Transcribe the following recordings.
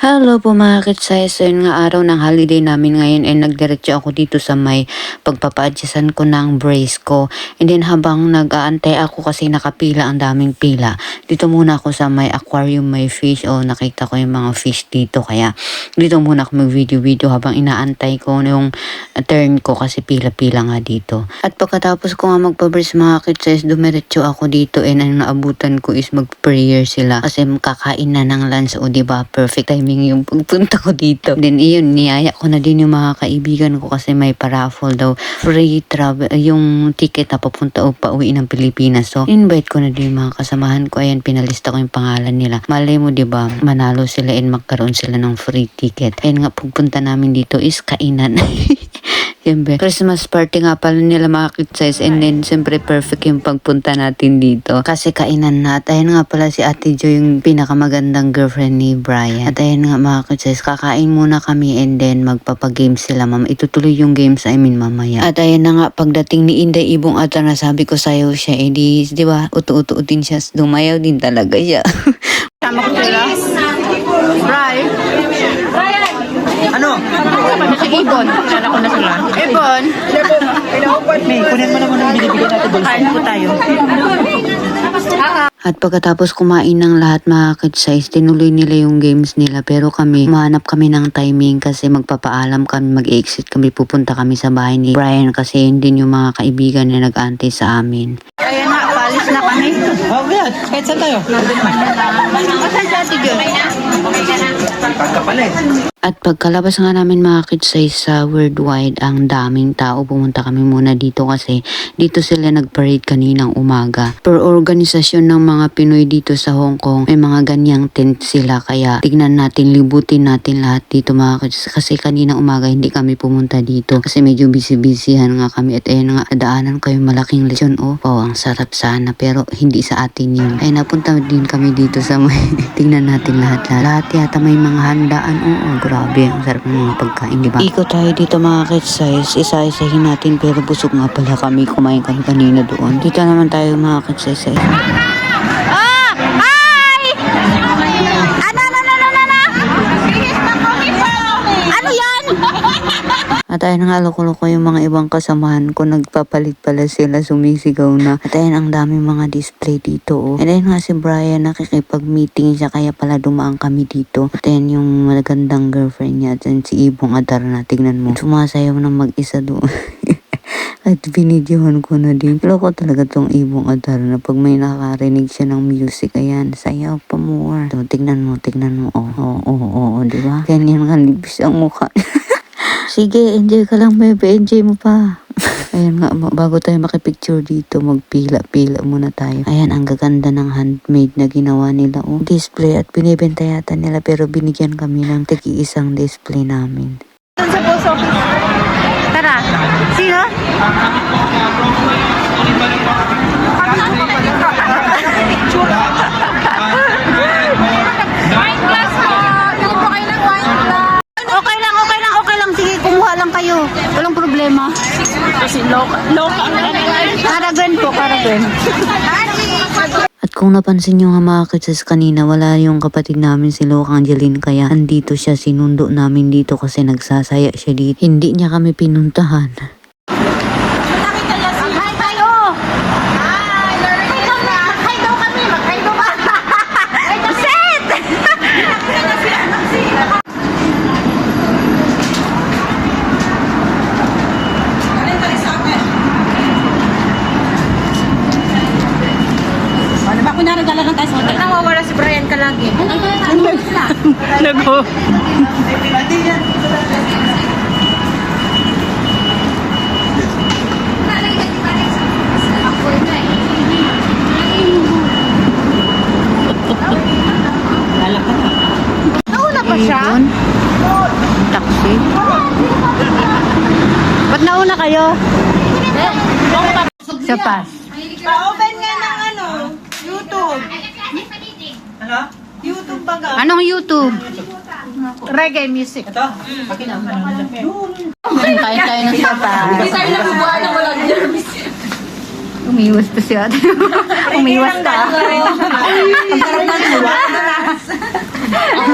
Hello po mga kitsay. So yun nga araw ng holiday namin ngayon ay nagdiretso ako dito sa may pagpapaadyasan ko ng brace ko. And then habang nag-aantay ako kasi nakapila ang daming pila. Dito muna ako sa may aquarium may fish o nakita ko yung mga fish dito. Kaya dito muna ako mag-video-video habang inaantay ko yung turn ko kasi pila-pila nga dito. At pagkatapos ko nga magpa-brace mga kitsay, dumiretso ako dito and ang naabutan ko is mag-prayer sila kasi kakain na ng lunch o diba perfect timing yung pagpunta ko dito. Then iyon, niyaya ko na din yung mga kaibigan ko kasi may paraffle daw. Free travel, yung ticket na papunta o pauwi ng Pilipinas. So, invite ko na din yung mga kasamahan ko. Ayan, pinalista ko yung pangalan nila. Malay mo, di ba, manalo sila and magkaroon sila ng free ticket. Ayan nga, pagpunta namin dito is kainan. Siyempre, Christmas party nga pala nila mga kids and then siyempre perfect yung pagpunta natin dito. Kasi kainan na at ayun nga pala si Ate Jo yung pinakamagandang girlfriend ni Brian. At ayun nga mga kids kakain muna kami and then magpapagames sila mama. Itutuloy yung games I mean mamaya. At ayun na nga pagdating ni Inday Ibong Ata na sabi ko sayo siya edi di ba utu-utu din siya dumayaw din talaga siya. Tama ko sila. Bry. Ano? Si Ibon. Kilala ko na sila. Ibon. May, kunin mo naman ang binibigyan natin doon. Kain po tayo. At pagkatapos kumain ng lahat mga kids tinuloy nila yung games nila. Pero kami, mahanap kami ng timing kasi magpapaalam kami, mag-exit kami, pupunta kami sa bahay ni Brian kasi yun din yung mga kaibigan na nag-antay sa amin. Ayan na, kami. Oh, yeah. Kahit saan tayo? At pagkalabas nga namin mga kids sa worldwide, ang daming tao. Pumunta kami muna dito kasi dito sila nag-parade kaninang umaga. Per organisasyon ng mga Pinoy dito sa Hong Kong, may mga ganyang tent sila. Kaya tignan natin, libutin natin lahat dito mga kids. Kasi kaninang umaga hindi kami pumunta dito. Kasi medyo busy-busyhan nga kami. At ayun nga, daanan yung malaking lesyon. Oh, oh, ang sarap sana. Pero hindi sa atin yun. Ay napunta din kami dito sa may... tignan natin lahat lahat. Lahat yata may mga handaan. Oo, grabe. Ang sarap ng mga pagkain, di ba? Iko tayo dito mga kids. Isa-isahin natin pero busog nga pala kami. Kumain kami kanina doon. Dito naman tayo mga kids At ayun nga, loko-loko yung mga ibang kasamahan ko. Nagpapalit pala sila, sumisigaw na. At ayun, ang daming mga display dito. Oh. And ayun nga si Brian, nakikipag-meeting siya, kaya pala dumaan kami dito. At ayun yung magandang girlfriend niya. At si Ibong Adar na, tignan mo. Sumasayaw na mag-isa doon. At binidyohan ko na din. Loko talaga tong ibong adar na pag may nakarinig siya ng music, ayan, sayaw pa more. So, tignan mo, tignan mo. Oo, oo, oo, oo, di ba? Ganyan nga, libis ang mukha. Sige, enjoy ka lang, bebe. Enjoy mo pa. Ayan nga, bago tayo makipicture dito, magpila-pila muna tayo. Ayan, ang gaganda ng handmade na ginawa nila. Oh, display at binibenta yata nila pero binigyan kami ng tigi isang display namin. Sa puso. Tara. Sino? Wine Karagan po, karagan. At kung napansin nyo nga mga kids kanina, wala yung kapatid namin si Loka Angeline kaya andito siya, sinundo namin dito kasi nagsasaya siya dito. Hindi niya kami pinuntahan. Hi kayo! Hi! Hi daw kami! Mag-hi daw ka! Set! Ano ba kunyari dala ng tayo sa hotel? Nawawala si Brian ka lagi. Nago. Nauna pa siya? Taxi. Ba't nauna kayo? Siya pa. Pa-open nga ng ano, YouTube. Ano? YouTube baga. Anong YouTube? Reggae music. Ito? Pakinam. Kain tayo ng sapa. Hindi tayo nabubuhan ng walang Umiwas pa siya. Umiwas pa. Ang sarap ng luwa.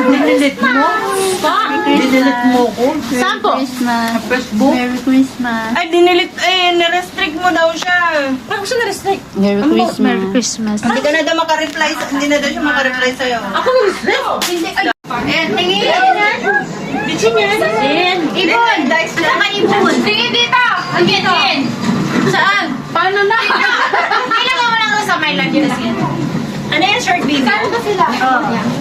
Dinilit mo? Dinilit mo ko? Saan po? Christmas. Facebook? Merry Christmas. Ay, dinilit, eh, nirestrict mo daw siya. Parang gusto na-restrict. Merry Christmas. Merry Christmas. Hindi ka na daw makareply, sa- hindi na daw siya makareply sa'yo. Ako na-restrict? Eh, tingin. Bitchin yan. Ibon! Dice na. Saka ibon. Tingin dito. Ang. Saan? Paano na? Kailangan mo lang sa may lagyan na skin. Ano short video? Saan ba sila?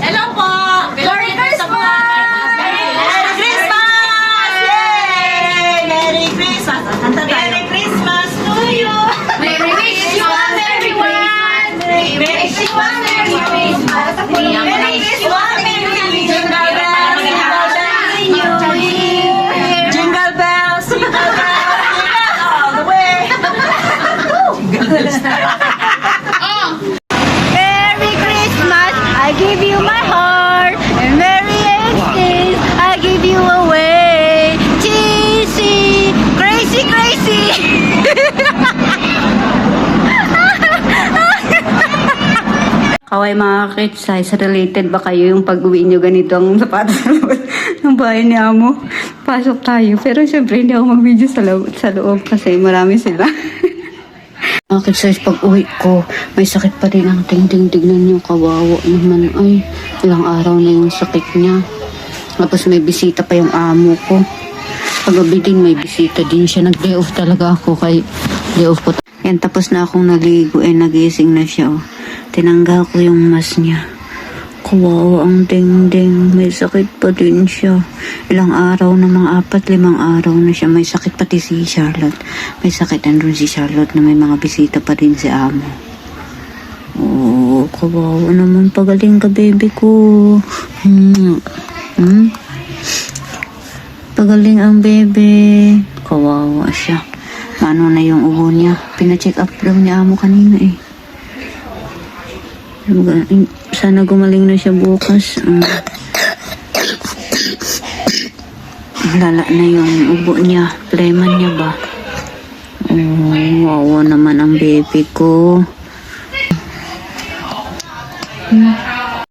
Hello po. Merry Christmas. Merry Christmas! Yay! Merry Christmas! Kanta tayo. Merry Christmas to you! Merry Christmas, everyone. Merry Christmas! Merry Christmas. Merry Christmas! Bells! Jingle bells! Jingle bells! Jingle bells! All the way! Merry Christmas, I give you my heart. And Merry Xmas, I give you away. Cheesy, crazy, crazy. Kaway mga kids, related ba kayo yung pag-uwi nyo ganito ang sapatos ng bahay ni Amo? Pasok tayo. Pero syempre hindi ako mag-video sa loob, sa loob kasi marami sila. Mga kids, pag uwi ko, may sakit pa rin ang tingting. Tignan niyo, kawawa naman. Ay, ilang araw na yung sakit niya. Tapos may bisita pa yung amo ko. Paggabi din may bisita din siya. Nag-day off talaga ako kay day off ko. Yan, tapos na akong naligo eh, nagising na siya oh. Tinanggal ko yung mask niya. Kawawa ang dingding. May sakit pa din siya. Ilang araw na mga apat, limang araw na siya. May sakit pati si Charlotte. May sakit andun si Charlotte na may mga bisita pa din si Amo. Oo, kawawa naman. Pagaling ka, baby ko. Hmm. Hmm? Pagaling ang bebe. Kawawa siya. Paano na yung ubo niya? Pina-check up daw ni Amo kanina eh. Sana gumaling na siya bukas. Mm. Lala na yung ubo niya. Fleman niya ba? Oh, wawa naman ang baby ko. Hmm.